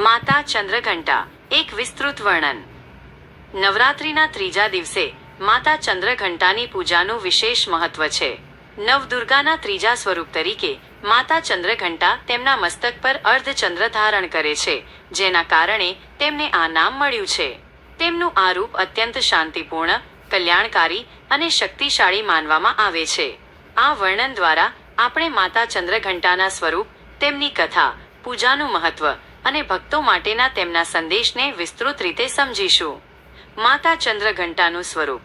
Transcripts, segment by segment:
માતા ચંદ્રઘંટા, એક વિસ્તૃત વર્ણન. નવરાત્રિના ત્રીજા દિવસે માતા ચંદ્રઘંટાની પૂજાનું વિશેષ મહત્વ છે. નવદુર્ગાના ત્રીજા સ્વરૂપ તરીકે માતા ચંદ્રઘંટા તેમના મસ્તક પર અર્ધચંદ્ર ધારણ કરે છે, જેના કારણે તેમને આ નામ મળ્યું છે. તેમનું આ રૂપ અત્યંત શાંતિપૂર્ણ, કલ્યાણકારી અને શક્તિશાળી માનવામાં આવે છે. આ વર્ણન દ્વારા આપણે માતા ચંદ્રઘંટાના સ્વરૂપ, તેમની કથા, પૂજાનું મહત્વ અને ભક્તો માટેના તેમના સંદેશને વિસ્તૃત રીતે સમજીશું. માતા ચંદ્રઘંટાનું સ્વરૂપ.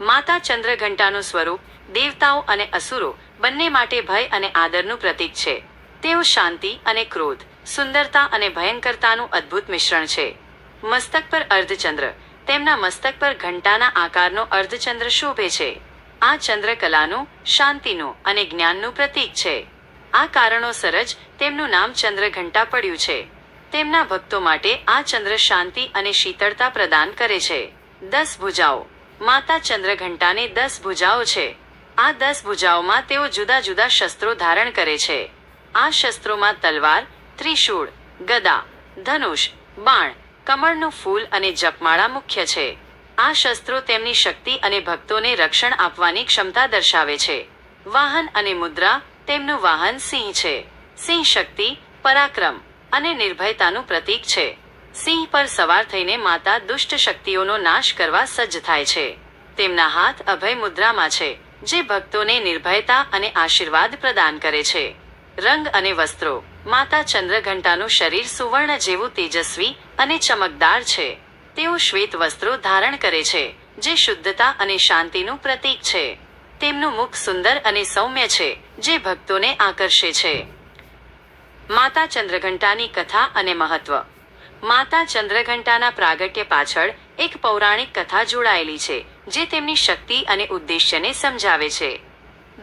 માતા ચંદ્રઘંટાનું સ્વરૂપ દેવતાઓ અને અસુરો બંને માટે ભય અને આદરનું પ્રતીક છે. તેઓ શાંતિ અને ક્રોધ, સુંદરતા અને ભયંકરતાનું અદ્ભુત મિશ્રણ છે. મસ્તક પર અર્ધચંદ્ર. તેમના મસ્તક પર ઘંટાના આકારનો અર્ધચંદ્ર શોભે છે. આ ચંદ્રકલાનું, શાંતિનું અને જ્ઞાનનું પ્રતીક છે. આ કારણોસર જ તેમનું નામ ચંદ્રઘંટા પડ્યું છે. તેમના ભક્તો માટે આ ચંદ્ર શાંતિ અને શીતળતા પ્રદાન કરે છે. દસ ભુજાઓ. માતા ચંદ્રઘંટાને દસ ભુજાઓ છે. આ દસ ભુજાઓમાં તેઓ જુદા જુદા શસ્ત્રો ધારણ કરે છે. આ શસ્ત્રોમાં તલવાર, ત્રિશૂળ, ગદા, ધનુષ, બાણ, કમળનું ફૂલ અને જપમાળા મુખ્ય છે. આ શસ્ત્રો તેમની શક્તિ અને ભક્તોને રક્ષણ આપવાની ક્ષમતા દર્શાવે છે. વાહન અને મુદ્રા તેમનું વાહન સિંહ છે. સિંહ શક્તિ, પરાક્રમ. અને નિર્ભયતાનું પ્રતીક છે. સિંહ પર સવાર થઈને માતા દુષ્ટ શક્તિઓનો નાશ કરવા સજ્જ થાય છે. તેમના હાથ અભય મુદ્રામાં છે, જે ભક્તોને નિર્ભયતા અને આશીર્વાદ પ્રદાન કરે છે. રંગ અને વસ્ત્રો. માતા ચંદ્રઘંટાનું શરીર સુવર્ણ જેવું તેજસ્વી અને ચમકદાર છે. તેઓ શ્વેત વસ્ત્રો ધારણ કરે છે, જે શુદ્ધતા અને શાંતિનું પ્રતીક છે. તેમનું મુખ સુંદર અને સૌમ્ય છે, જે ભક્તોને આકર્ષે છે. માતા ચંદ્રઘંટાની કથા અને મહત્વ. માતા ચંદ્રઘંટાના પ્રાગટ્ય પાછળ એક પૌરાણિક કથા જોડાયેલી છે, જે તેમની શક્તિ અને ઉદ્દેશ્યને સમજાવે છે.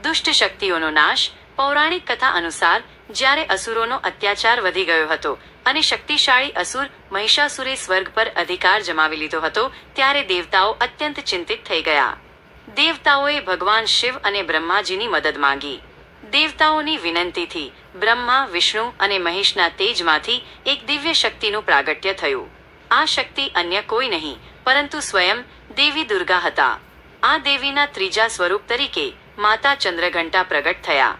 દુષ્ટ શક્તિઓનો નાશ પૌરાણિક કથા અનુસાર જ્યારે અસુરોનો અત્યાચાર વધી ગયો હતો અને શક્તિશાળી અસુર મહિષાસુરે સ્વર્ગ પર અધિકાર જમાવી લીધો હતો, ત્યારે દેવતાઓ અત્યંત ચિંતિત થઈ ગયા. દેવતાઓએ ભગવાન શિવ અને બ્રહ્માજીની મદદ માંગી. દેવતાઓની વિનંતીથી બ્રહ્મા, વિષ્ણુ અને મહેશના તેજમાંથી એક દિવ્ય શક્તિનું પ્રાગટ્ય થયું. આ શક્તિ અન્ય કોઈ નહીં, પરંતુ સ્વયં દેવી દુર્ગા હતા. આ દેવીના ત્રીજા સ્વરૂપ તરીકે માતા ચંદ્રઘંટા પ્રગટ થયા.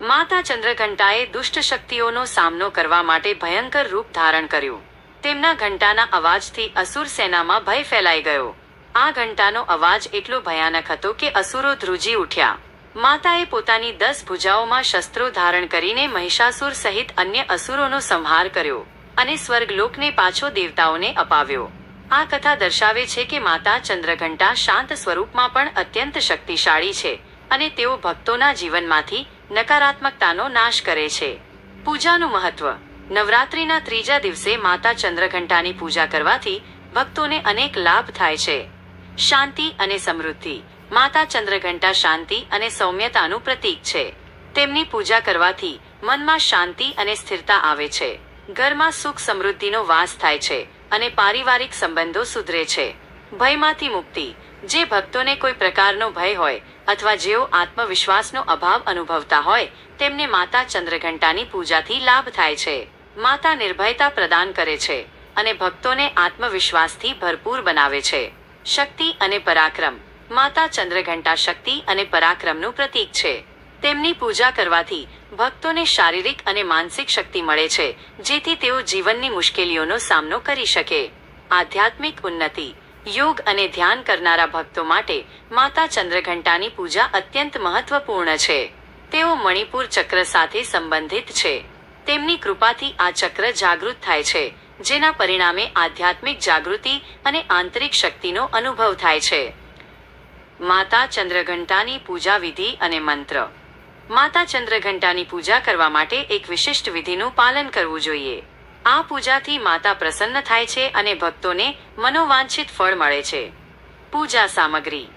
માતા ચંદ્રઘંટાએ દુષ્ટ શક્તિઓનો સામનો કરવા માટે ભયંકર રૂપ ધારણ કર્યું. તેમના ઘંટાના અવાજથી અસુર સેનામાં ભય ફેલાઈ ગયો. આ ઘંટાનો અવાજ એટલો ભયાનક હતો કે અસુરો ધ્રુજી ઉઠ્યા. માતાએ પોતાની દસ ભુજાઓમાં શસ્ત્રો ધારણ કરીને મહિષાસુર સહિત અન્ય અસુરોનો સંહાર કર્યો અને સ્વર્ગલોકને પાછો દેવતાઓને અપાવ્યો. આ કથા દર્શાવે છે કે માતા ચંદ્રઘંટા શાંત સ્વરૂપમાં પણ અત્યંત શક્તિશાળી છે અને તેઓ ભક્તોના જીવનમાંથી નકારાત્મકતાનો નાશ કરે છે. પૂજાનું મહત્વ. નવરાત્રિના ત્રીજા દિવસે માતા ચંદ્રઘંટાની પૂજા કરવાથી ભક્તોને અનેક લાભ થાય છે. શાંતિ અને સમૃદ્ધિ. માતા ચંદ્રઘંટા શાંતિ અને સૌમ્યતાનું પ્રતીક છે. તેમની પૂજા કરવાથી મનમાં શાંતિ અને સ્થિરતા આવે છે. ઘરમાં સુખ સમૃદ્ધિનો વાસ થાય છે અને પારિવારિક સંબંધો સુધરે છે. ભયમાંથી મુક્તિ, જે ભક્તોને કોઈ પ્રકારનો ભય હોય અથવા જેઓ આત્મવિશ્વાસનો અભાવ અનુભવતા હોય, તેમને માતા ચંદ્રઘંટાની પૂજાથી લાભ થાય છે. માતા નિર્ભયતા પ્રદાન કરે છે અને ભક્તોને આત્મવિશ્વાસથી ભરપૂર બનાવે છે. શક્તિ અને પરાક્રમ માતા ચંદ્રઘંટા શક્તિ અને પરાક્રમનું પ્રતીક છે. તેમની પૂજા કરવાથી ભક્તોને શારીરિક અને માનસિક શક્તિ મળે છે, જેથી તેઓ જીવનની મુશ્કેલીઓનો સામનો કરી શકે. આધ્યાત્મિક ઉન્નતિ, યોગ અને ધ્યાન કરનારા ભક્તો માટે માતા ચંદ્રઘંટાની પૂજા અત્યંત મહત્વપૂર્ણ છે. તેઓ મણિપુર ચક્ર સાથે સંબંધિત છે. તેમની કૃપાથી આ ચક્ર જાગૃત થાય છે, જેના પરિણામે આધ્યાત્મિક જાગૃતિ અને આંતરિક શક્તિનો અનુભવ થાય છે. માતા ચંદ્રઘંટાની પૂજા વિધિ અને મંત્ર. માતા ચંદ્રઘંટાની પૂજા કરવા માટે એક વિશિષ્ટ વિધિનું પાલન કરવું જોઈએ. આ પૂજાથી માતા પ્રસન્ન થાય છે અને ભક્તોને મનોવાંછિત ફળ મળે છે. પૂજા સામગ્રી.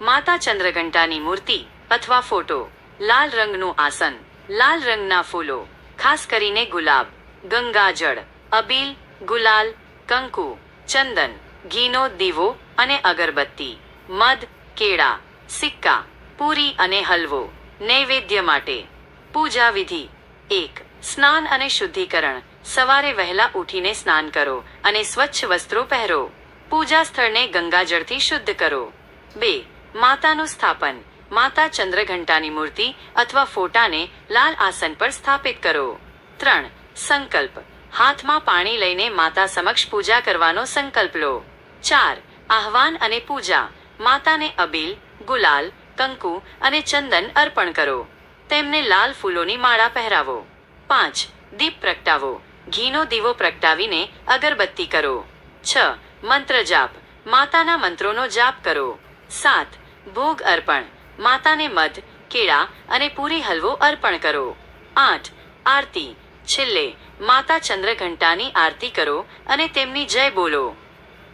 માતા ચંદ્રઘંટાની મૂર્તિ અથવા ફોટો. લાલ રંગનું આસન. લાલ રંગના ફૂલો. ખાસ કરીને ગુલાબ ગંગાજળ અબીલ, ગુલાલ, કંકુ, ચંદન, ઘીનો દીવો અને અગરબત્તી, મધ કેળા, સિક્કા, પૂરી અને હલવો, નૈવેદ્ય માટે. પૂજા વિધિ. એક, સ્નાન અને શુદ્ધિકરણ. સવારે વહેલા ઉઠીને સ્નાન કરો અને સ્વચ્છ વસ્ત્રો પહેરો. પૂજા સ્થળને ગંગાજળથી શુદ્ધ કરો. બે, માતાનું સ્થાપન. માતા ચંદ્રઘંટાની મૂર્તિ અથવા ફોટાને લાલ આસન પર સ્થાપિત કરો. ત્રણ, સંકલ્પ. હાથમાં પાણી લઈને માતા સમક્ષ પૂજા કરવાનો સંકલ્પ લો. ચાર, આહવાન અને પૂજા. માતાને અબીલ, ગુલાલ, કંકુ અને ચંદન અર્પણ કરો. તેમને લાલ ફૂલોની માળા પહેરાવો. પાંચ, દીપ પ્રગટાવો. ઘીનો દીવો પ્રગટાવીને અગરબત્તી કરો. છ, મંત્ર જાપ. માતાના મંત્રોનો જાપ કરો. સાત, ભોગ અર્પણ. માતાને મધ, કેળા અને પૂરી હલવો અર્પણ કરો. આઠ, આરતી. છેલ્લે, માતા ચંદ્રઘંટાની આરતી કરો અને તેમની જય બોલો.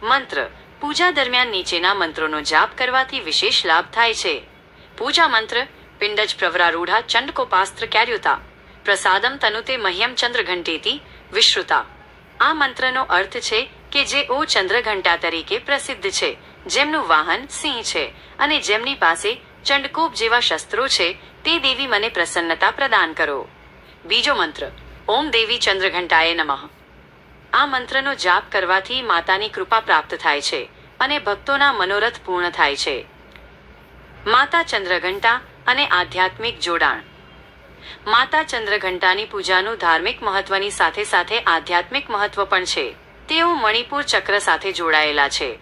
મંત્ર પૂજા દરમિયાન નીચેના મંત્રોનો જાપ કરવાથી વિશેષ લાભ થાય છે. પૂજા મંત્ર, પિંડજ પ્રવરારૂઢા, ચંડકોપાસ્ત્ર ક્યાર્યુતા, પ્રસાદમ તનુતે મહ્યમ ચંદ્રઘંટેતી, વિશ્રુતા. આ મંત્રનો અર્થ છે કે જે ઓ ચંદ્રઘંટા તરીકે પ્રસિદ્ધ છે, જેમનું વાહન સિંહ છે અને જેમની પાસે ચંડકોપ જેવા શસ્ત્રો છે, તે દેવી મને પ્રસન્નતા પ્રદાન કરો. બીજો મંત્ર, ઓમ દેવી ચંદ્રઘંટાએ નમઃ. આ મંત્રનો જાપ કરવાથી માતાની કૃપા પ્રાપ્ત થાય છે અને ભક્તોના મનોરથ પૂર્ણ થાય છે. માતા ચંદ્રઘંટા અને આધ્યાત્મિક જોડાણ. માતા ચંદ્રઘંટાની પૂજાનું ધાર્મિક મહત્વની સાથે સાથે આધ્યાત્મિક મહત્વ પણ છે. તેઓ મણિપુર ચક્ર સાથે જોડાયેલા છે.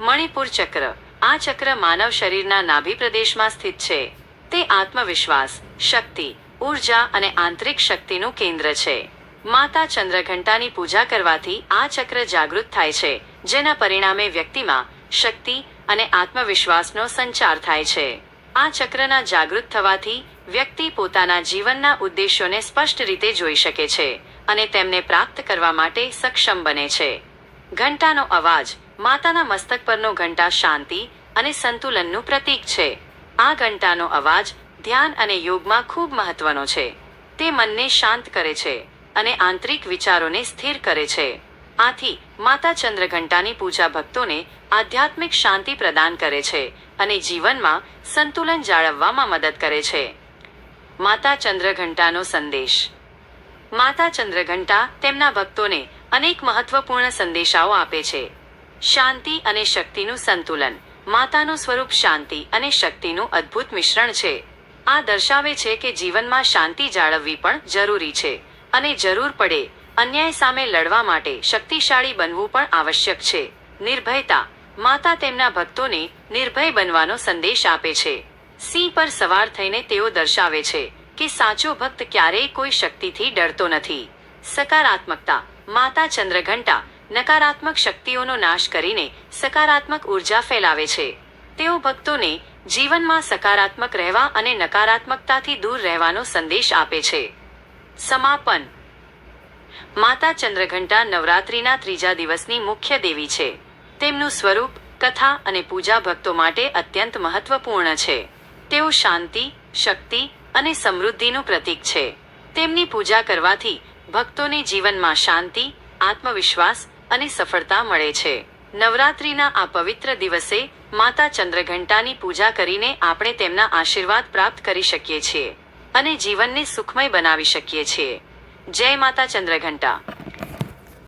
મણિપુર ચક્ર, આ ચક્ર માનવ શરીરના નાભી પ્રદેશમાં સ્થિત છે. તે આત્મવિશ્વાસ, શક્તિ, ઊર્જા અને આંતરિક શક્તિનું કેન્દ્ર છે. માતા ચંદ્રઘંટાની પૂજા કરવાથી આ ચક્ર જાગૃત થાય છે, જેના પરિણામે વ્યક્તિમાં શક્તિ અને આત્મવિશ્વાસનો સંચાર થાય છે. આ ચક્રના જાગૃત થવાથી વ્યક્તિ પોતાના જીવનના ઉદ્દેશ્યોને સ્પષ્ટ રીતે જોઈ શકે છે અને તેમને પ્રાપ્ત કરવા માટે સક્ષમ બને છે. ઘંટાનો અવાજ માતાના મસ્તક પરનો ઘંટા શાંતિ અને સંતુલનનું પ્રતીક છે. આ ઘંટાનો અવાજ ધ્યાન અને યોગમાં ખૂબ મહત્વનો છે. તે મનને શાંત કરે છે. અને આંતરિક વિચારોને સ્થિર કરે છે. આથી માતા ચંદ્રઘંટાની પૂજા ભક્તોને આધ્યાત્મિક શાંતિ પ્રદાન કરે છે અને જીવનમાં સંતુલન જાળવવામાં મદદ કરે છે. માતા ચંદ્રઘંટાનો સંદેશ. માતા ચંદ્રઘંટા તેમના ભક્તોને અનેક મહત્વપૂર્ણ સંદેશાઓ આપે છે. શાંતિ અને શક્તિનું સંતુલન, માતાનું સ્વરૂપ શાંતિ અને શક્તિનું અદ્ભુત મિશ્રણ છે. આ દર્શાવે છે કે જીવનમાં શાંતિ જાળવવી પણ જરૂરી છે. અને જરૂર પડે અન્યાય સામે લડવા માટે શક્તિશાળી બનવું પણ આવશ્યક છે. નિર્ભયતા માતા તેમના ભક્તોને નિર્ભય બનવાનો સંદેશ આપે છે. સિંહ પર સવાર થઈને તેઓ દર્શાવે છે કે સાચો ભક્ત ક્યારેય કોઈ શક્તિથી ડરતો નથી. સકારાત્મકતા માતા ચંદ્રઘંટા નકારાત્મક શક્તિઓનો નાશ કરીને સકારાત્મક ઊર્જા ફેલાવે છે. તેઓ ભક્તોને જીવનમાં સકારાત્મક રહેવા અને નકારાત્મકતાથી દૂર રહેવાનો સંદેશ આપે છે. સમાપન. માતા ચંદ્રઘંટા નવરાત્રિના ત્રીજા દિવસની મુખ્ય દેવી છે. તેમનું સ્વરૂપ, કથા અને પૂજા ભક્તો માટે અત્યંત મહત્વપૂર્ણ છે. તેઓ શાંતિ, શક્તિ અને સમૃદ્ધિનું પ્રતીક છે. તેમની પૂજા કરવાથી ભક્તોને જીવનમાં શાંતિ, આત્મવિશ્વાસ અને સફળતા મળે છે. નવરાત્રિના આ પવિત્ર દિવસે માતા ચંદ્રઘંટાની પૂજા કરીને આપણે તેમના આશીર્વાદ પ્રાપ્ત કરી શકીએ છીએ. અને જીવનને સુખમય બનાવી શકીએ છીએ. જય માતા ચંદ્રઘંટા.